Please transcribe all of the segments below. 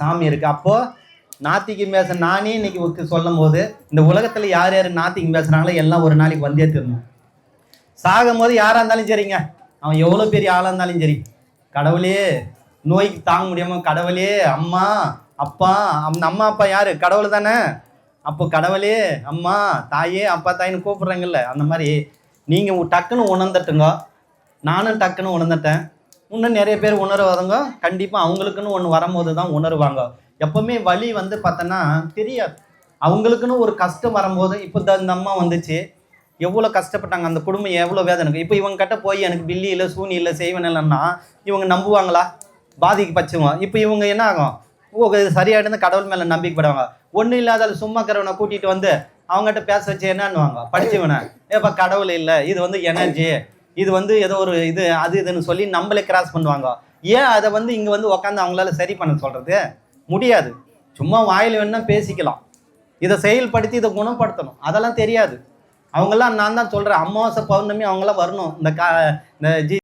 சாமி இருக்குது அப்போது நாத்திகம் பேச நானே இன்னைக்கு சொல்லும் போது இந்த உலகத்தில் யார் யார் நாத்திகம் பேசுகிறாங்களோ எல்லாம் ஒரு நாளைக்கு வந்தே தீரணும். சாகும் போது யாராக இருந்தாலும் சரிங்க. அவன் எவ்வளோ பெரிய ஆளாக இருந்தாலும் சரி. கடவுளே நோய்க்கு தாங்க முடியாமல் கடவுளே அம்மா அப்பா அந்த அம்மா அப்பா யார்? கடவுள் தானே. அப்போ கடவுளே அம்மா தாயே அப்பா தாயின்னு கூப்பிட்றாங்கல்ல அந்த மாதிரி நீங்கள் டக்குன்னு உணர்ந்துட்டுங்க. நானும் டக்குன்னு உணர்ந்துட்டேன். இன்னும் நிறைய பேர் உணர்வாதவங்க கண்டிப்பாக அவங்களுக்குன்னு ஒன்று வரும்போது தான் உணருவாங்க. எப்பவுமே வழி வந்து பார்த்தோன்னா தெரியாது. அவங்களுக்குன்னு ஒரு கஷ்டம் வரும்போது இப்போ இந்த இந்த அம்மா வந்துச்சு. எவ்வளோ கஷ்டப்பட்டாங்க? அந்த குடும்பம் எவ்வளோ வேதனை இப்போ இவங்க கிட்ட போய் எனக்கு பில்லி இல்லை சூனி இல்லை செய்வன் இல்லைன்னா இவங்க நம்புவாங்களா? பாதிக்கு பச்சுவோம் இப்போ இவங்க என்ன ஆகும்? ஓ இது சரியாயிட்டு கடவுள் மேலே நம்பிக்கைப்படுவாங்க. ஒன்றும் இல்லாத சும்மா இருக்கிறவனை கூட்டிகிட்டு வந்து அவங்ககிட்ட பேச வச்சு என்னன்னுவாங்க? படிச்சவனை. ஏப்பா கடவுள் இல்லை. இது வந்து எனர்ஜி இது வந்து ஏதோ ஒரு இது அது இதுன்னு சொல்லி நம்மளே கிராஸ் பண்ணுவாங்க. ஏன் அதை வந்து இங்கே வந்து உட்காந்து அவங்களால சரி பண்ண சொல்கிறது முடியாது. சும்மா வாயில் வேணுன்னா பேசிக்கலாம். இதை செயல்படுத்தி இதை குணப்படுத்தணும். அதெல்லாம் தெரியாது. அவங்கெல்லாம் நான் தான் சொல்கிறேன் அமாவாசை பௌர்ணமி அவங்களாம் வரணும். இந்த கா இந்த ஜி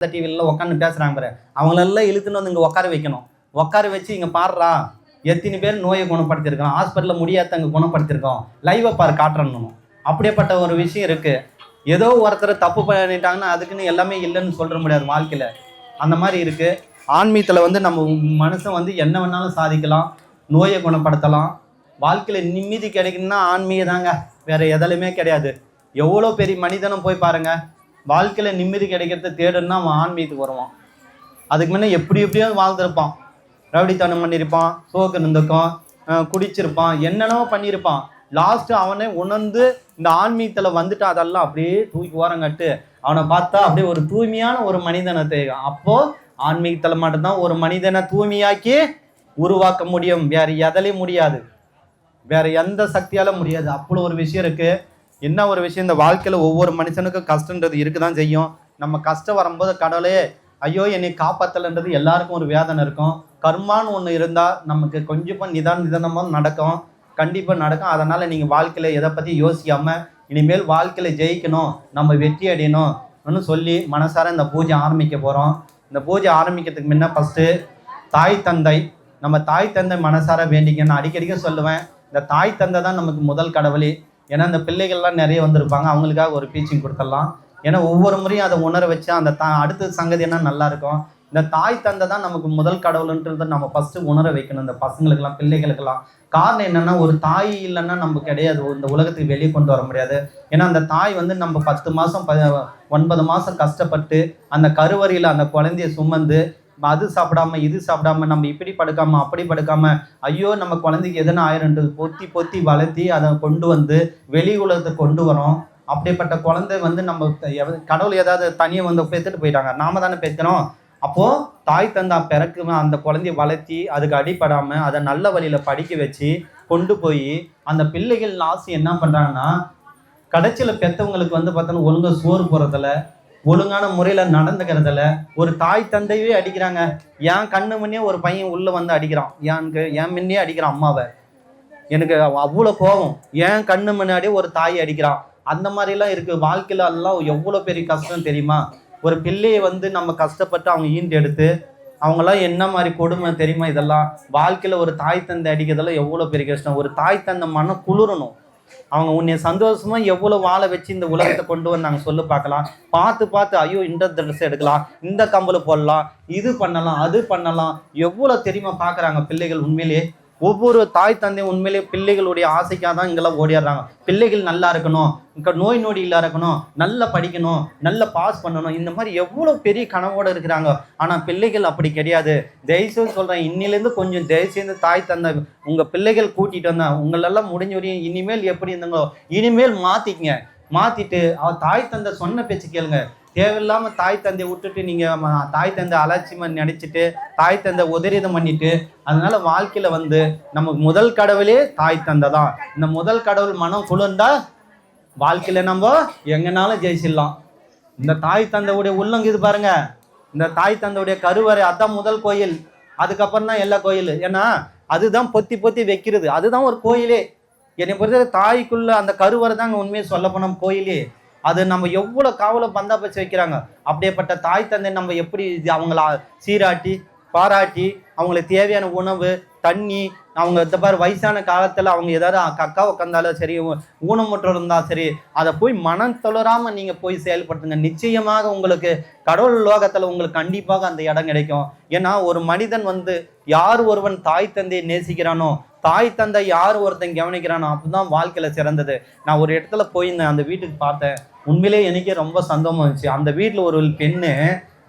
டிவியில் உட்காந்து பேசுகிறாங்க பாரு. அவங்களெல்லாம் இழுத்துன்னு வந்து இங்கே உட்கார வைக்கணும். உட்கார வச்சு இங்கே பாடுறா எத்தனை பேர் நோயை குணப்படுத்தியிருக்கோம் ஹாஸ்பிட்டலில் முடியாத அங்கே குணப்படுத்தியிருக்கோம். லைவை பாரு காட்டுறணும் அப்படியேப்பட்ட ஒரு விஷயம் இருக்குது ஏதோ ஒருத்தர் தப்பு பண்ணிட்டாங்கன்னா அதுக்குன்னு எல்லாமே இல்லைன்னு சொல்ற முடியாது வாழ்க்கையில். அந்த மாதிரி இருக்குது ஆன்மீகத்தில் வந்து நம்ம மனுஷன் வந்து என்ன வேணாலும் சாதிக்கலாம் நோயை குணப்படுத்தலாம். வாழ்க்கையில் நிம்மதி கிடைக்கணும்னா ஆன்மீகம் தாங்க. வேறு எதிலுமே கிடையாது. எவ்வளோ பெரிய மனிதனும் போய் பாருங்கள் வாழ்க்கையில் நிம்மதி கிடைக்கிறத தேடுன்னா அவன் ஆன்மீகத்துக்கு வருவான். அதுக்கு முன்னே எப்படி எப்படியோ வாழ்ந்திருப்பான். ரவுடித்தனம் பண்ணியிருப்பான் சோக்கு இருந்திருக்கும் குடிச்சிருப்பான் என்னென்னவோ பண்ணியிருப்பான். லாஸ்ட்டு அவனே உணர்ந்து இந்த ஆன்மீகத்தில் வந்துட்டு அதெல்லாம் அப்படியே தூக்கி ஓரங்கட்டு அவனை பார்த்தா அப்படியே ஒரு தூய்மையான ஒரு மனிதனை தேவை அப்போ ஆன்மீகத்தில் மட்டும்தான் ஒரு மனிதனை தூய்மையாக்கி உருவாக்க முடியும். வேற எதிலையும் முடியாது. வேற எந்த சக்தியால முடியாது. அவ்வளோ ஒரு விஷயம் இருக்கு. என்ன ஒரு விஷயம்? இந்த வாழ்க்கையில ஒவ்வொரு மனுஷனுக்கும் கஷ்டன்றது இருக்குதான் செய்யும். நம்ம கஷ்டம் வரும்போது கடவுளே ஐயோ என்னை காப்பாத்தலைன்றது எல்லாருக்கும் ஒரு வேதனை இருக்கும். கர்மான்னு ஒன்று இருந்தால் நமக்கு கொஞ்சமாக நிதான நிதானமாக நடக்கும். கண்டிப்பாக நடக்கும். அதனால் நீங்கள் வாழ்க்கையில் எதை பற்றி யோசிக்காமல் இனிமேல் வாழ்க்கையில் ஜெயிக்கணும். நம்ம வெற்றி அடையணும்னு சொல்லி மனசார இந்த பூஜை ஆரம்பிக்க போகிறோம் இந்த பூஜை ஆரம்பிக்கிறதுக்கு முன்ன ஃபஸ்ட்டு தாய் தந்தை நம்ம தாய் தந்தை மனசார வேண்டிங்கன்னு நான் அடிக்கடிக்க சொல்லுவேன் இந்த தாய் தந்தை தான் நமக்கு முதல் கடவுளே. ஏன்னா இந்த பிள்ளைகள்லாம் நிறைய வந்திருப்பாங்க. அவங்களுக்காக ஒரு பீச்சிங் கொடுத்துடலாம். ஏன்னா ஒவ்வொரு முறையும் அதை உணர வச்சு அந்த தா அடுத்த சங்கதி என்ன நல்லாயிருக்கும் இந்த தாய் தந்தை தான் நமக்கு முதல் கடவுள்ன்றதை நம்ம ஃபஸ்ட்டு உணர வைக்கணும். இந்த பசங்களுக்கெல்லாம் பிள்ளைகளுக்கெல்லாம். காரணம் என்னன்னா ஒரு தாய் இல்லைன்னா நம்ம கிடையாது. இந்த உலகத்துக்கு வெளியே கொண்டு வர முடியாது. ஏன்னா அந்த தாய் வந்து நம்ம பத்து மாதம் ப ஒன்பது மாதம் கஷ்டப்பட்டு அந்த கருவறையில் அந்த குழந்தைய சுமந்து அது சாப்பிடாம இது சாப்பிடாம நம்ம இப்படி படுக்காம அப்படி படுக்காம ஐயோ நம்ம குழந்தைக்கு எதனா ஆயிரண்டு பொத்தி பொத்தி வளர்த்தி அதை கொண்டு வந்து வெளி உலகத்தை கொண்டு வரோம். அப்படிப்பட்ட குழந்தை வந்து நம்ம கடவுள் ஏதாவது தனியாக வந்து பெற்றுட்டு போயிட்டாங்க. நாம தானே பெற்றணும் அப்போ தாய் தந்தா பிறக்கு அந்த குழந்தைய வளர்த்தி அதுக்கு அடிப்படாமல் அதை நல்ல வழியில படிக்க வச்சு கொண்டு போய் அந்த பிள்ளைகள் லாஸ்ட் என்ன பண்றாங்கன்னா கடைசியில் பெற்றவங்களுக்கு வந்து பார்த்தோன்னா ஒழுங்கா சோறு போறதில்ல ஒழுங்கான முறையில் நடந்துக்கிறதில்ல. ஒரு தாய் தந்தையே அடிக்கிறாங்க. என் கண்ணு முன்னே ஒரு பையன் உள்ளே வந்து அடிக்கிறான். எனக்கு என் முன்னே அடிக்கிறான் அம்மாவை. எனக்கு அவ்வளோ கோபம். என் கண்ணு முன்னாடி ஒரு தாய் அடிக்கிறான். அந்த மாதிரிலாம் இருக்கு. வாழ்க்கையில எல்லாம் எவ்வளோ பெரிய கஷ்டம் தெரியுமா? ஒரு பிள்ளையை வந்து நம்ம கஷ்டப்பட்டு அவங்க ஈண்டு எடுத்து அவங்களாம் என்ன மாதிரி கொடுமை தெரியுமா இதெல்லாம்? வாழ்க்கையில் ஒரு தாய் தந்தை அடிக்கிறதெல்லாம் எவ்வளோ பெரிய கஷ்டம். ஒரு தாய் தந்தை மனம் குளிரணும். அவங்க உன்னை சந்தோஷமா எவ்வளோ வாழ வச்சு இந்த உலகத்தை கொண்டு வந்து நாங்கள் சொல்லு பார்க்கலாம். பார்த்து பார்த்து ஐயோ இந்த ட்ரெஸ் எடுக்கலாம் இந்த கம்பல் போடலாம் இது பண்ணலாம் அது பண்ணலாம். எவ்வளோ தெரியுமா பார்க்குறாங்க பிள்ளைகள் உண்மையிலேயே? ஒவ்வொரு தாய் தந்தையும் உண்மையிலேயே பிள்ளைகளுடைய ஆசைக்காக தான் இங்கெல்லாம் ஓடிடுறாங்க பிள்ளைகள் நல்லா இருக்கணும் இங்கே நோய் நொடி இல்லாத இருக்கணும் நல்லா படிக்கணும் நல்லா பாஸ் பண்ணணும். இந்த மாதிரி எவ்வளோ பெரிய கனவோடு இருக்கிறாங்க. ஆனால் பிள்ளைகள் அப்படி கிடையாது. தயவுசெய்து சொல்கிறேன் இன்னிலேருந்து கொஞ்சம் தயவுசெய்து தாய் தந்தை உங்கள் பிள்ளைகள் கூட்டிகிட்டு வந்தேன் உங்களெல்லாம் முடிஞ்ச வரையும் இனிமேல் எப்படி இருந்தாங்களோ இனிமேல் மாற்றிக்கங்க மாற்றிட்டு அவ தாய் தந்தை சொன்ன பேச்சு கேளுங்க. தேவையில்லாம தாய் தந்தையை விட்டுட்டு நீங்க தாய் தந்தை அலட்சியமா நினைச்சிட்டு தாய் தந்தை உதரிதம் பண்ணிட்டு அதனால வாழ்க்கையில வந்து நமக்கு முதல் கடவுளே தாய் தந்தை தான். இந்த முதல் கடவுள் மனம் குளிர்ந்தா வாழ்க்கையில நம்ம எங்கனாலும் ஜெயிச்சிடலாம். இந்த தாய் தந்தையுடைய உள்ளங்க இது பாருங்க. இந்த தாய் தந்தையுடைய கருவறை அதான் முதல் கோயில். அதுக்கப்புறம் தான் எல்லா கோயில். ஏன்னா அதுதான் பொத்தி பொத்தி வைக்கிறது. அதுதான் ஒரு கோயிலே. என்னை பொறுத்தவரை தாய்க்குள்ள அந்த கருவறை தாங்க உண்மையை சொல்ல போனோம் கோயிலே. அது நம்ம எவ்வளோ காவலை பந்தா வைக்கிறாங்க? அப்படியேப்பட்ட தாய் தந்தை நம்ம எப்படி அவங்கள சீராட்டி பாராட்டி அவங்களுக்கு தேவையான உணவு தண்ணி அவங்க இந்த மாதிரி வயசான காலத்தில் அவங்க ஏதாவது கக்கா உட்காந்தாலும் சரி ஊனமுற்று இருந்தாலும் சரி அதை போய் மனம் தொழராமல் நீங்கள் போய் செயல்படுத்துங்க. நிச்சயமாக உங்களுக்கு கடவுள் லோகத்தில் உங்களுக்கு கண்டிப்பாக அந்த இடம் கிடைக்கும். ஏன்னா ஒரு மனிதன் வந்து யார் ஒருவன் தாய் தந்தையை நேசிக்கிறானோ தாய் தந்தை யார் ஒருத்தன் கவனிக்கிறானோ அப்பதான் வாழ்க்கையில சிறந்தது. நான் ஒரு இடத்துல போயிருந்தேன் அந்த வீட்டுக்கு பார்த்தேன். உண்மையிலேயே எனக்கே ரொம்ப சந்தோஷமா இருந்துச்சு. அந்த வீட்டில் ஒரு பெண்ணு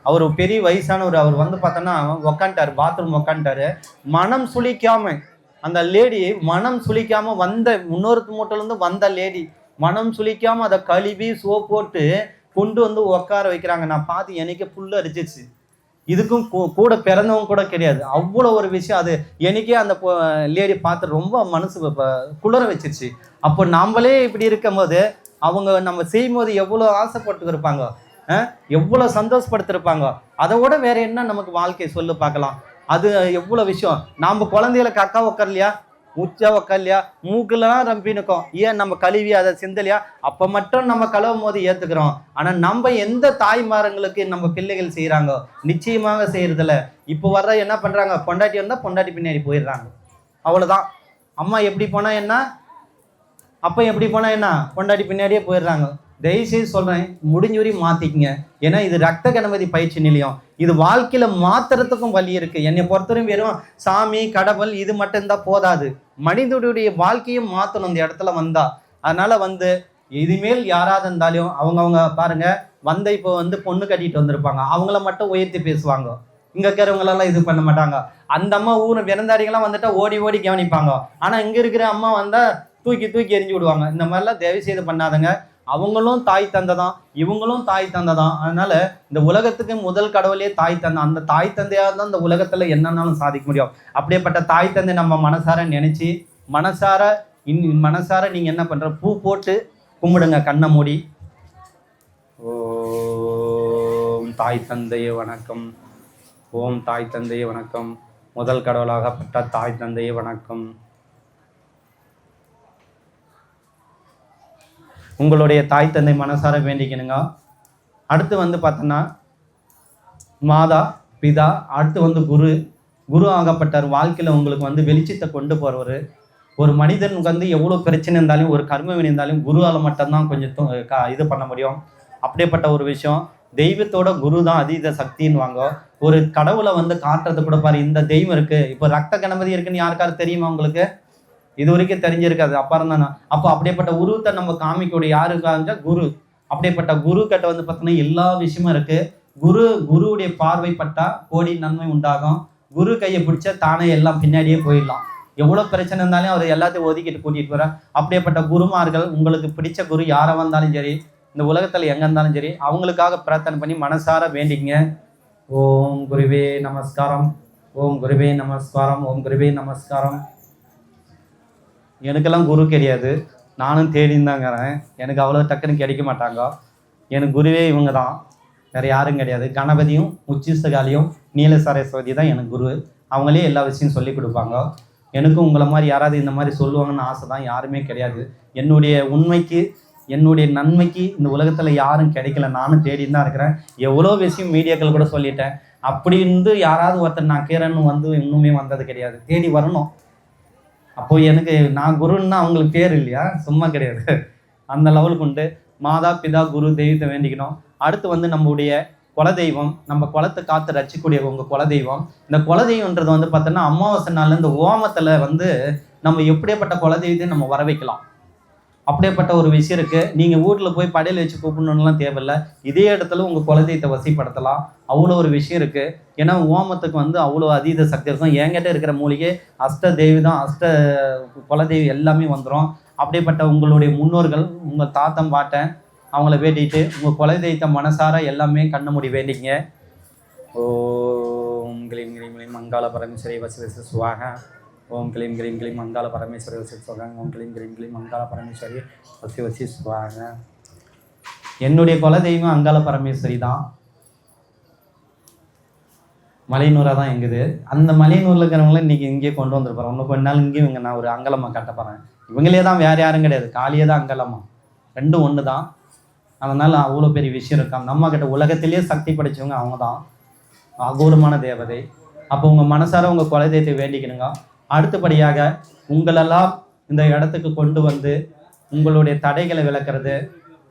அவர் பெரிய வயசானவர் அவர் வந்து பார்த்தோன்னா உக்காண்டாரு பாத்ரூம் உக்காண்டாரு மனம் சுழிக்காம அந்த லேடி மனம் சுழிக்காம வந்த முன்னொரு மூட்டிலேருந்து வந்த லேடி மனம் சுழிக்காம அதை கழுவி சோப் போட்டு கொண்டு வந்து உட்கார வைக்கிறாங்க. நான் பார்த்து எனக்கே புல்லு அரிச்சிச்சு இதுக்கும் கூ- கூட பிறந்தவங்க கூட கிடையாது. அவ்வளோ ஒரு விஷயம். அது எனக்கே அந்த லேடி பார்த்து ரொம்ப மனசு குளிர வச்சிருச்சு. அப்போ நம்மளே இப்படி இருக்கும்போது அவங்க நம்ம செய்யும் போது எவ்வளோ ஆசைப்பட்டு இருப்பாங்க எவ்வளோ சந்தோஷப்படுத்திருப்பாங்க. அதை விட வேற என்ன நமக்கு வாழ்க்கை சொல்லு பார்க்கலாம். அது எவ்வளோ விஷயம். நாம் குழந்தைகளுக்கு அக்கா உட்காரலையா உச்சா உட்காரலையா மூக்குலாம் ரம்பினுக்கும் ஏன் நம்ம கழுவி அதை சிந்தலையா? அப்போ மட்டும் நம்ம கழுவும் போது ஏற்றுக்கிறோம் ஆனால் நம்ம எந்த தாய்மாரங்களுக்கு நம்ம பிள்ளைகள் செய்கிறாங்க நிச்சயமாக செய்கிறதில்ல இப்போ வர்ற என்ன பண்ணுறாங்க பொண்டாட்டி வந்தால் பொண்டாட்டி பின்னாடி போயிடுறாங்க. அவ்வளோதான் அம்மா எப்படி போனால் என்ன? அப்போ எப்படி போனால் என்ன? பொண்டாட்டி பின்னாடியே போயிடுறாங்க. தயவுசெய்து சொல்கிறேன் முடிஞ்ச வரையும் மாற்றிக்கங்க ஏன்னா இது ரத்த கணபதி பயிற்சி நிலையம். இது வாழ்க்கையில் மாத்துறதுக்கும் வழி இருக்குது என்னை பொறுத்தவரையும் வெறும் சாமி கடவுள் இது மட்டும் இருந்தால் போதாது. மனிதனுடைய வாழ்க்கையும் மாற்றணும் இந்த இடத்துல வந்தால் அதனால் வந்து இதுமேல் யாராவது இருந்தாலும் அவங்கவுங்க பாருங்கள் வந்த இப்போ வந்து பொண்ணு கட்டிட்டு வந்திருப்பாங்க. அவங்கள மட்டும் உயர்த்தி பேசுவாங்க. இங்கே இருக்கிறவங்களெல்லாம் இது பண்ண மாட்டாங்க. அந்த அம்மா ஊர் விருந்தாடிகள்லாம் வந்துட்டா ஓடி ஓடி கவனிப்பாங்க. ஆனால் இங்கே இருக்கிற அம்மா வந்தால் தூக்கி தூக்கி எரிஞ்சு விடுவாங்க. இந்த மாதிரிலாம் தயவு செய்து பண்ணாதங்க. அவங்களும் தாய் தந்தை தான் இவங்களும் தாய் தந்தை தான் அதனால இந்த உலகத்துக்கு முதல் கடவுளே தாய் தந்தை. அந்த தாய் தந்தையாக தான் இந்த உலகத்தில் என்னன்னாலும் சாதிக்க முடியும். அப்படியேப்பட்ட தாய் தந்தை நம்ம மனசார நினைச்சு மனசார இன் மனசார நீங்க என்ன பண்ற பூ போட்டு கும்பிடுங்க கண்ணை மூடி. ஓம் தாய் தந்தையே வணக்கம். ஓம் தாய் தந்தையே வணக்கம். முதல் கடவுளாகப்பட்ட தாய் தந்தையே வணக்கம். உங்களுடைய தாய் தந்தை மனசார வேண்டிக்கணுங்க. அடுத்து வந்து பார்த்தோன்னா மாதா பிதா அடுத்து வந்து குரு. குரு ஆகப்பட்டார் வாழ்க்கையில் உங்களுக்கு வந்து வெளிச்சத்தை கொண்டு போகிறவர் ஒரு மனிதனுக்கு வந்து எவ்வளோ பிரச்சனை இருந்தாலும் ஒரு கர்மவினை இருந்தாலும் குருவால் மட்டும்தான் கொஞ்சம் இது பண்ண முடியும். அப்படிப்பட்ட ஒரு விஷயம். தெய்வத்தோட குரு தான் அதீத சக்தின்னுவாங்க. ஒரு கடவுளை வந்து காட்டுறது கூட பாரு இந்த தெய்வம் இருக்கு. இப்போ ரத்த கணபதி இருக்குன்னு யாருக்காரு தெரியுமா உங்களுக்கு? இது வரைக்கும் தெரிஞ்சிருக்காது அப்புறம் தானே அப்போ அப்படியேப்பட்ட உருவத்தை நம்ம காமிக்கக்கூடிய யாருக்காக குரு. அப்படியேப்பட்ட குரு கிட்ட வந்து பார்த்தீங்கன்னா எல்லா விஷயமும் இருக்கு. குரு குருவுடைய பார்வைப்பட்டா கோடி நன்மை உண்டாகும். குரு கையை பிடிச்சா தானே எல்லாம் பின்னாடியே போயிடலாம். எவ்வளோ பிரச்சனை இருந்தாலும் அவர் எல்லாத்தையும் ஒதுக்கிட்டு கூட்டிகிட்டு வர அப்படியேப்பட்ட குருமார்கள் உங்களுக்கு பிடிச்ச குரு யாரை வந்தாலும் சரி இந்த உலகத்தில் எங்கே இருந்தாலும் சரி அவங்களுக்காக பிரார்த்தனை பண்ணி மனசார வேண்டிங்க. ஓம் குருவே நமஸ்காரம். ஓம் குருவே நமஸ்காரம். ஓம் குருவே நமஸ்காரம். எனக்கெல்லாம் குரு கிடையாது. நானும் தேடிந்தாங்கிறேன் எனக்கு அவ்வளோ டக்குன்னு கிடைக்க மாட்டாங்க. எனக்கு குருவே இவங்க தான் வேறு யாரும் கிடையாது. கணபதியும் உச்சிசகாலியும் நீல சரஸ்வதி தான் எனக்கு குரு. அவங்களே எல்லா விஷயம் சொல்லி கொடுப்பாங்க. எனக்கும் உங்களை மாதிரி யாராவது இந்த மாதிரி சொல்லுவாங்கன்னு ஆசை தான் யாருமே கிடையாது. என்னுடைய உண்மைக்கு என்னுடைய நன்மைக்கு இந்த உலகத்தில் யாரும் கிடைக்கல. நானும் தேடின்னு தான் இருக்கிறேன். எவ்வளோ விஷயம் மீடியாக்கள் கூட சொல்லிட்டேன். அப்படி இருந்து யாராவது ஒருத்தர் நான் கேரன்னு வந்து இன்னுமே வந்தது கிடையாது. தேடி வரணும். அப்போ எனக்கு நான் குருன்னா அவங்களுக்கு பேர் இல்லையா? சும்மா கிடையாது. அந்த லெவலுக்கு உண்டு. மாதா பிதா குரு தெய்வத்தை வேண்டிக்கணும். அடுத்து வந்து நம்முடைய குலதெய்வம் நம்ம குலத்தை காத்து ரசிக்கக்கூடிய உங்கள் குலதெய்வம். இந்த குலதெய்வம்ன்றது வந்து பார்த்தோன்னா அமாவாசை நாளில் இந்த ஓமத்தில் வந்து நம்ம எப்படியாப்பட்ட குலதெய்வத்தை நம்ம வர வைக்கலாம் அப்படியேப்பட்ட ஒரு விஷயம் இருக்குது நீங்கள் வீட்டில் போய் படையல் வச்சு கூப்பிடணும்லாம் தேவையில்ல. இதே இடத்துல உங்கள் குலதெய்வத்தை வசிப்படுத்தலாம். அவ்வளோ ஒரு விஷயம் இருக்குது ஏன்னா ஓமத்துக்கு வந்து அவ்வளோ அதீத சக்தி இருக்கும். என்கிட்ட இருக்கிற மூலிகை அஷ்ட தெய்வம் அஷ்ட குலதெய்வம் எல்லாமே வந்துடும் அப்படிப்பட்ட உங்களுடைய முன்னோர்கள் உங்கள் தாத்தம் பாட்டன் அவங்கள வேண்டிட்டு உங்கள் குலதெய்வத்தை மனசார எல்லாமே கண்ண முடி வேண்டிங்க. ஓம் கிளீம் கிளீம் கிளீம். மங்காள பரமேஸ்வரி வசி வசி சுவாக. ஓம் கிளீம் கிளீம் கிளீம் மங்காள பரமேஸ்வரி வசி சுவாக ஓம் கிளீம் கிளீம் கிளீம் மங்காள பரமேஸ்வரி வசி வசி சொல்கிறாங்க என்னுடைய குலதெய்வம் அங்காள பரமேஸ்வரி தான். மலையனூராக தான் எங்குது. அந்த மலையனூரில் இருக்கிறவங்கள இன்றைக்கி இங்கேயே கொண்டு வந்திருப்பாரு இன்னும் கொஞ்ச நாள் இங்கேயும் இங்கே நான் ஒரு அங்கலம்மா கட்ட போகிறேன் இவங்களே தான் வேறு யாரும் கிடையாது. காளியே தான் அங்கலம்மா ரெண்டும் ஒன்று தான் அதனால் அவ்வளோ பெரிய விஷயம் இருக்காங்க நம்ம கிட்ட உலகத்திலேயே சக்தி படைச்சவங்க அவங்க தான். அகோரமான தேவதை. அப்போ உங்கள் மனசார உங்கள் குலதெய்வத்தை வேண்டிக்கணுங்க. அடுத்தபடியாக உங்களெல்லாம் இந்த இடத்துக்கு கொண்டு வந்து உங்களுடைய தடைகளை விளக்குறது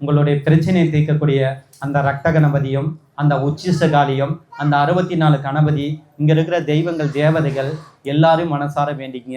உங்களுடைய பிரச்சனையை தீர்க்கக்கூடிய அந்த ரத்த கணபதியும் அந்த உச்சிசகாலியும் அந்த அறுபத்தி நாலு கணபதி இங்கே இருக்கிற தெய்வங்கள் தேவதைகள் எல்லாரும் மனசார வேண்டிங்க